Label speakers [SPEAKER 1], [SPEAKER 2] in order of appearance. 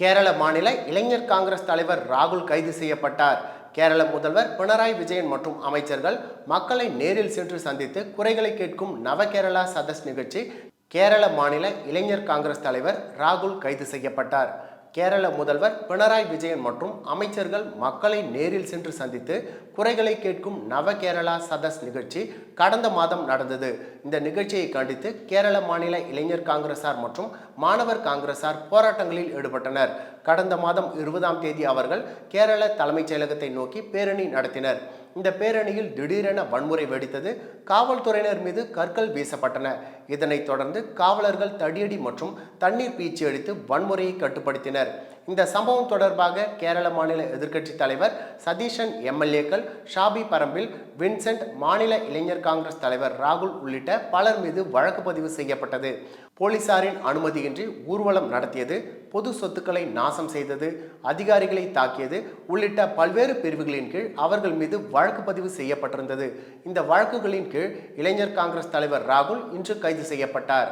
[SPEAKER 1] கேரள மாநில இளைஞர் காங்கிரஸ் தலைவர் ராகுல் கைது செய்யப்பட்டார். கேரள முதல்வர் பினராயி விஜயன் மற்றும் அமைச்சர்கள் மக்களை நேரில் சென்று சந்தித்து குறைகளை கேட்கும் நவ கேரளா சதஸ் நிகழ்ச்சி கேரள மாநில இளைஞர் காங்கிரஸ் தலைவர் ராகுல் கைது செய்யப்பட்டார். கேரள முதல்வர் பினராயி விஜயன் மற்றும் அமைச்சர்கள் மக்களை நேரில் சென்று சந்தித்து குறைகளை கேட்கும் நவ கேரளா சதஸ் நிகழ்ச்சி கடந்த மாதம் நடந்தது. இந்த நிகழ்ச்சியை கண்டித்து கேரள மாநில இளைஞர் காங்கிரசார் மற்றும் மாணவர் காங்கிரசார் போராட்டங்களில் ஈடுபட்டனர். கடந்த மாதம் இருபதாம் தேதி அவர்கள் கேரள தலைமைச் செயலகத்தை நோக்கி பேரணி நடத்தினர். இந்த பேரணியில் திடீரென வன்முறை வெடித்தது. காவல்துறையினர் மீது கற்கள் வீசப்பட்டன. இதனைத் தொடர்ந்து காவலர்கள் தடியடி மற்றும் தண்ணீர் பீச்சி அடித்து வன்முறையை கட்டுப்படுத்தினர். இந்த சம்பவம் தொடர்பாக கேரள மாநில எதிர்க்கட்சி தலைவர் சதீஷன் எம்எல்ஏக்கள் ஷாபி பரம்பில் வின்சென்ட் மாநில இளைஞர் காங்கிரஸ் தலைவர் ராகுல் உள்ளிட்ட பலர் மீது வழக்கு பதிவு செய்யப்பட்டது. போலீசாரின் அனுமதியின்றி ஊர்வலம் நடத்தியது பொது சொத்துக்களை நாசம் செய்தது அதிகாரிகளை தாக்கியது உள்ளிட்ட பல்வேறு பிரிவுகளின் கீழ் அவர்கள் மீது வழக்கு பதிவு செய்யப்பட்டிருந்தது. இந்த வழக்குகளின் கீழ் இளைஞர் காங்கிரஸ் தலைவர் ராகுல் இன்று கைது செய்யப்பட்டார்.